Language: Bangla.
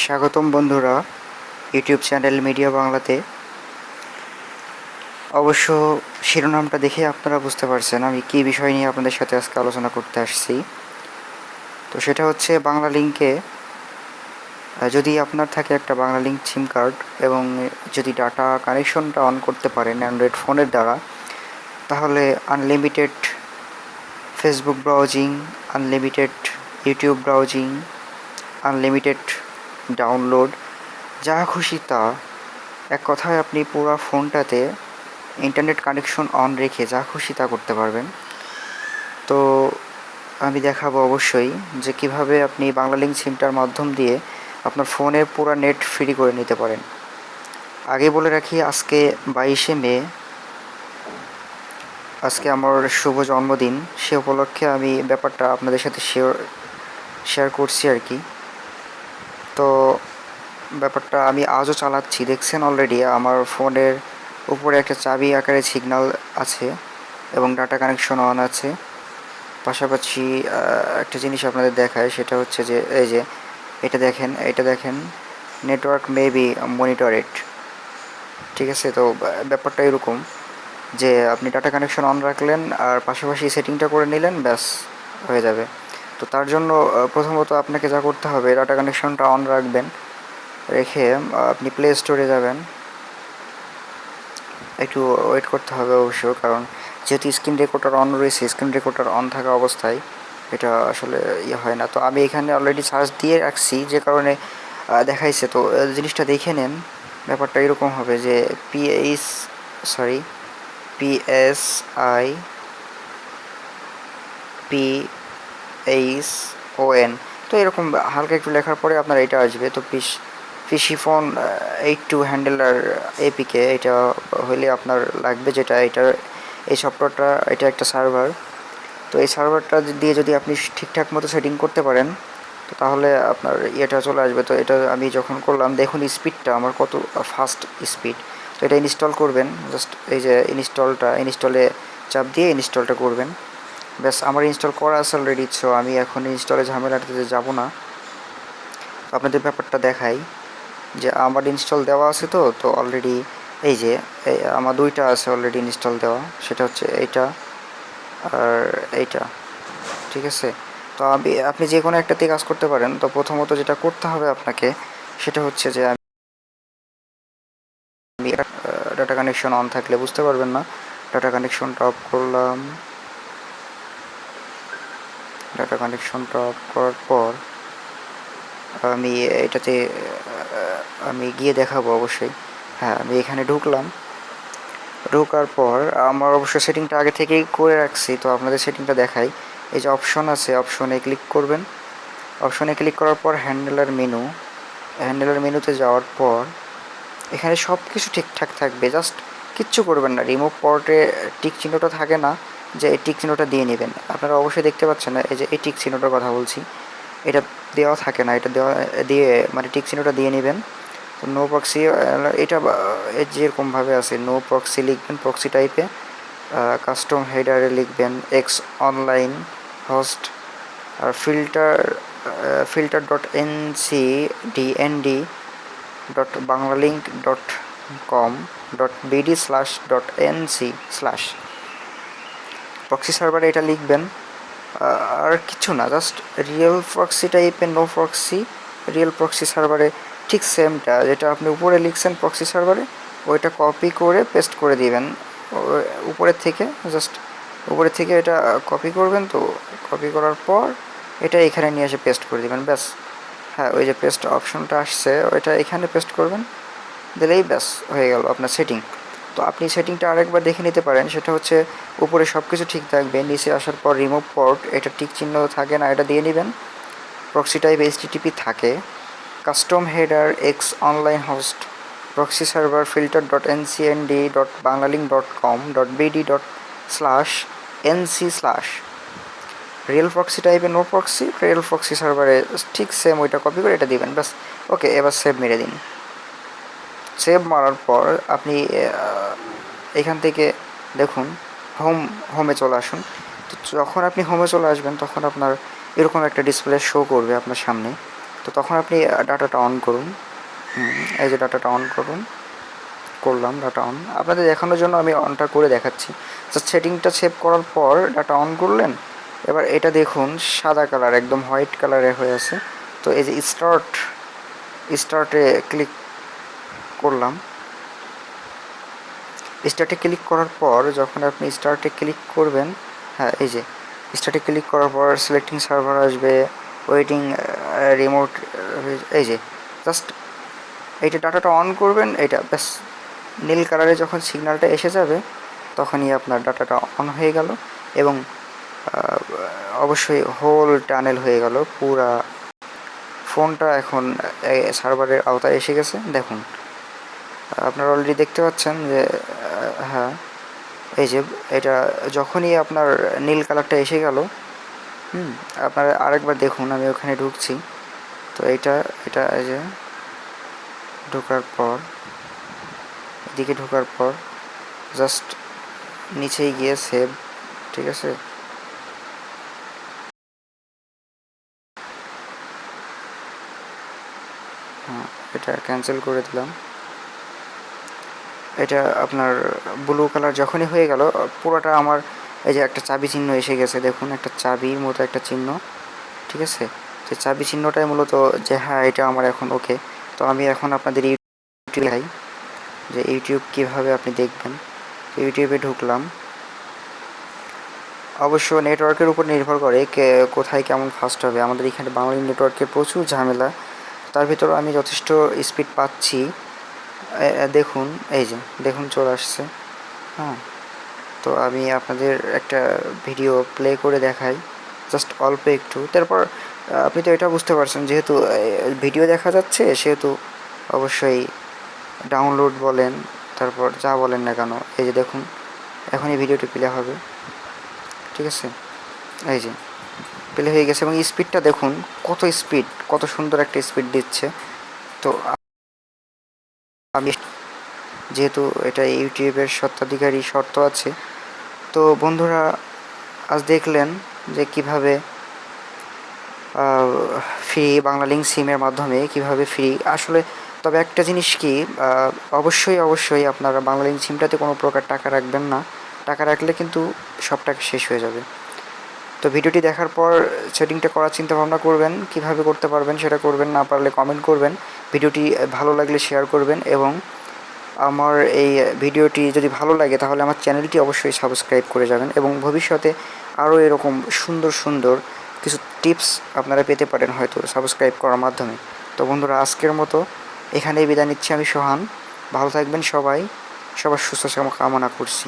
স্বাগতম বন্ধুরা, ইউটিউব চ্যানেল মিডিয়া বাংলাতে। অবশ্য শিরোনামটা দেখে আপনারা বুঝতে পারছেন আমি কী বিষয় নিয়ে আপনাদের সাথে আজকে আলোচনা করতে আসছি। তো সেটা হচ্ছে বাংলা লিঙ্কে যদি আপনার থাকে একটা বাংলা লিঙ্ক সিম কার্ড এবং যদি ডাটা কানেকশনটা অন করতে পারেন অ্যান্ড্রয়েড ফোনের দ্বারা, তাহলে unlimited Facebook browsing, unlimited YouTube browsing, unlimited download যা খুশি তা। এক কথায় আপনি পুরো ফোনটাতে ইন্টারনেট কানেকশন অন রেখে যা খুশি তা করতে পারবেন। তো আমি দেখাবো অবশ্যই যে কীভাবে আপনি বাংলা লিঙ্ক সিমটার মাধ্যম দিয়ে আপনার ফোনের পুরো নেট ফ্রি করে নিতে পারেন। আগে বলে রাখি, আজকে বাইশে মে, আজকে আমার শুভ জন্মদিন। সে উপলক্ষে আমি ব্যাপারটা আপনাদের সাথে শেয়ার শেয়ার করছি আর কি। তো ব্যাপারটা আমি আজও চালাচ্ছি, দেখছেন অলরেডি আমার ফোনের উপরে একটা চাবি আকারে সিগন্যাল আছে এবং ডাটা কানেকশন অন আছে। পাশাপাশি একটা জিনিস আপনাদের দেখায়, সেটা হচ্ছে যে, এই যে, এটা দেখেন এটা দেখেন নেটওয়ার্ক মে বি মনিটরেড ঠিক আছে? তো ব্যাপারটা এরকম যে, আপনি ডাটা কানেকশন অন রাখলেন আর পাশাপাশি সেটিংটা করে নিলেন, ব্যাস, হয়ে যাবে। তো তার জন্য প্রথমত আপনাকে যা করতে হবে ডাটা কানেকশনটা অন রাখবেন। রেখে আপনি প্লে স্টোরে যাবেন। একটু ওয়েট করতে হবে অবশ্য, কারণ যেহেতু স্ক্রিন রেকর্ডার অন রয়েছে স্ক্রিন রেকর্ডার অন থাকা অবস্থায় এটা আসলে ইয়ে হয় না। তো আমি এখানে অলরেডি সার্চ দিয়ে রাখছি, যে কারণে দেখাইছে। তো জিনিসটা দেখে নেন, ব্যাপারটা এরকম হবে যে PH sorry PSI P H O N তো এরকম হালকা একটু লেখার পরে আপনার এটা আসবে। তো piece, PC phone eight two handler APK এটা হলে আপনার লাগবে যেটা, এটার, এই সফটওয়্যারটা, এটা একটা সার্ভার তো এই সার্ভারটা দিয়ে যদি আপনি ঠিকঠাক মতো সেটিং করতে পারেন, তো তাহলে আপনার ইয়েটা চলে আসবে। তো এটা আমি যখন করলাম, দেখুন স্পিডটা আমার কত ফাস্ট স্পিড তো এটা ইনস্টল করবেন জাস্ট এই যে ইনস্টলটা ইনস্টলে চাপ দিয়ে ইনস্টলটা করবেন। ব্যাস, আমার ইনস্টল করা আছে অলরেডি সো আমি এখন ইনস্টলে ঝামেলাটাতে যাব না। আপনাদের ব্যাপারটা দেখাই, যে আমার ইনস্টল দেওয়া আছে তো তো অলরেডি এই যে আমার দুইটা আছে অলরেডি ইনস্টল দেওয়া, সেটা হচ্ছে এইটা আর এইটা, ঠিক আছে? তো আমি, আপনি যে কোনো একটাতে কাজ করতে পারেন, তো প্রথমত যেটা করতে হবে আপনাকে, সেটা হচ্ছে যে আমি ডাটা কানেকশন অন থাকলে বুঝতে পারবেন না। ডাটা কানেকশনটা অফ করলাম। ডাটা কানেকশনটা অফ করার পর আমি এটাতে, আমি গিয়ে দেখাবো অবশ্যই। হ্যাঁ আমি এখানে ঢুকলাম। ঢোকার পর আমার অবশ্য সেটিংটা আগে থেকেই করে রাখছি, তো আপনাদের সেটিংটা দেখাই। এই যে অপশন আছে অপশনে ক্লিক করবেন। অপশনে ক্লিক করার পর হ্যান্ডেলার মেনু হ্যান্ডেলার মেনুতে যাওয়ার পর এখানে সব কিছু ঠিকঠাক থাকবে জাস্ট কিচ্ছু করবেন না। রিমুভ পর্টে টিক চিহ্নটা থাকে না। যে এই টিক চিহ্নটা দিয়ে নেবেন। আপনারা অবশ্যই দেখতে পাচ্ছেন না, এই যে এই টিক চিহ্নটার কথা বলছি। এটা দেওয়া থাকে না, এটা দেওয়া, দিয়ে মানে টিক চিহ্নটা দিয়ে নেবেন। তো নো প্রক্সি এটা যেরকমভাবে আছে নো প্রক্সি লিখবেন প্রক্সি টাইপে কাস্টম হেডারে লিখবেন এক্স অনলাইন হোস্ট আর filter filter dot N C DND dot Banglalink dot com dot BD slash dot N C slash proxy সার্ভারে এটা লিখবেন। আর কিছু না জাস্ট রিয়েল প্রক্সি টাইপের নো প্রক্সি রিয়েল প্রক্সি সার্ভারে ঠিক সেমটা যেটা আপনি উপরে লিখছেন প্রক্সি সার্ভারে ওইটা কপি করে পেস্ট করে দিবেন। উপরের থেকে জাস্ট উপরের থেকে এটা কপি করবেন, তো কপি করার পর এটা এখানে নিয়ে এসে পেস্ট করে দিবেন, ব্যাস। হ্যাঁ ওই যে পেস্ট অপশনটা আসছে, ওইটা এখানে পেস্ট করবেন, দিলেই ব্যাস, হয়ে গেল আপনার সেটিং তো আপনি সেটিংটা আরেকবার দেখে নিতে পারেন। সেটা হচ্ছে উপরে সব কিছু ঠিক থাকবে। নিচে আসার পর রিমুভ পোর্ট এটা টিক চিহ্ন থাকে না, এটা দিয়ে নেবেন। প্রক্সি টাইপ এইচটিটিপি থাকে। Custom header X online host proxy server filter dot NCND dot Banglalink dot com dot BD dot slash NC slash real proxy টাইপে নো প্রক্সি রিয়েল প্রক্সি সার্ভারে ঠিক সেম ওইটা কপি করে এটা দিবেন, ব্যাস। ওকে এবার সেভ মেরে দিন। সেভ মারার পর আপনি এখান থেকে দেখুন হোম হোমে চলে আসুন। তো যখন আপনি হোমে চলে আসবেন, তখন আপনার এরকম একটা ডিসপ্লে শো করবে আপনার সামনে। তো তখন আপনি ডাটাটা অন করুন। এই যে ডাটাটা অন করুন। করলাম ডাটা অন আপনাদের দেখানোর জন্য আমি অনটা করে দেখাচ্ছি। তো সেটিংটা সেভ করার পর ডাটা অন করলেন। এবার এটা দেখুন, সাদা কালার একদম হোয়াইট কালারে হয়ে আছে। তো এই যে স্টার্ট স্টার্টে ক্লিক করলাম। স্টার্টে ক্লিক করার পর যখন আপনি স্টার্টে ক্লিক করবেন হ্যাঁ এই যে স্টার্টে ক্লিক করার পর সিলেক্টিং সার্ভার আসবে ওয়েটিং রিমোট এই যে জাস্ট এইটা ডাটাটা অন করবেন এটা ব্যাস, নীল কালারে যখন সিগন্যালটা এসে যাবে, তখনই আপনার ডাটাটা অন হয়ে গেল এবং অবশ্যই হোল টানেল হয়ে গেল, পুরা ফোনটা এখন সার্ভারের আওতায় এসে গেছে। দেখুন আপনারা অলরেডি দেখতে পাচ্ছেন যে হ্যাঁ এই যে এটা যখনই আপনার নীল কালারটা এসে গেল, হুম, আপনারা আরেকবার দেখুন, আমি ওখানে ঢুকছি। তো এটা এটা এই যে ঢোকার পর, এদিকে ঢোকার পর জাস্ট নিচেই গিয়ে সেভ ঠিক আছে? হ্যাঁ এটা ক্যান্সেল করে দিলাম। এটা আপনার ব্লু কালার যখনই হয়ে গেল, পুরোটা আমার এই যে একটা চাবি চিহ্ন এসে গেছে, দেখুন একটা চাবির মতো একটা চিহ্ন, ঠিক আছে? সেই চাবি চিহ্নটাই মূলত যে হ্যাঁ এটা আমার এখন ওকে তো আমি এখন আপনাদের ইউটিউব দেখাই যে ইউটিউব কীভাবে আপনি দেখবেন। তো ইউটিউবে ঢুকলাম। অবশ্য নেটওয়ার্কের উপর নির্ভর করে কে, কোথায় কেমন ফাস্ট হবে। আমাদের এখানে বাঙালি নেটওয়ার্কের প্রচুর ঝামেলা। তার ভিতরে আমি যথেষ্ট স্পিড পাচ্ছি। দেখুন, এই যে, দেখুন চলে আসছে। হ্যাঁ তো আমি আপনাদের একটা ভিডিও প্লে করে দেখাই জাস্ট অল্প একটু। তারপর আপনি তো এটা বুঝতে পারছেন, যেহেতু ভিডিও দেখা যাচ্ছে, সেহেতু অবশ্যই ডাউনলোড বলেন, তারপর যা বলেন না কেন, এই যে দেখুন এখন এই ভিডিওটি প্লে হবে। ঠিক আছে? এই যে প্লে হয়ে গেছে এবং স্পিডটা দেখুন, কত স্পিড কত সুন্দর একটা স্পিড দিচ্ছে। তো আমি যেহেতু এটা ইউটিউবের স্বত্বাধিকারী শর্ত আছে, তো বন্ধুরা আজ দেখলেন যে কীভাবে ফ্রি বাংলা লিঙ্ক সিমের মাধ্যমে কীভাবে ফ্রি, আসলে তবে একটা জিনিস কি অবশ্যই অবশ্যই আপনারা বাংলা লিঙ্ক সিমটাতে কোনো প্রকার টাকা রাখবেন না, টাকা রাখলে কিন্তু সব টাকা শেষ হয়ে যাবে। তো ভিডিওটি দেখার পর সেটিংটা করার চিন্তা ভাবনা করবেন, কীভাবে করতে পারবেন সেটা করবেন, না পারলে কমেন্ট করবেন ভিডিওটি ভালো লাগলে শেয়ার করবেন এবং আমার এই ভিডিওটি যদি ভালো লাগে তাহলে আমার চ্যানেলটি অবশ্যই সাবস্ক্রাইব করে যাবেন এবং ভবিষ্যতে আরও এরকম সুন্দর সুন্দর কিছু টিপস আপনারা পেতে পারেন হয়তো সাবস্ক্রাইব করার মাধ্যমে। তো বন্ধুরা, আজকের মতো এখানেই বিদায় নিচ্ছি আমি সোহান। ভালো থাকবেন সবাই। সবার সুস্থ কামনা করছি।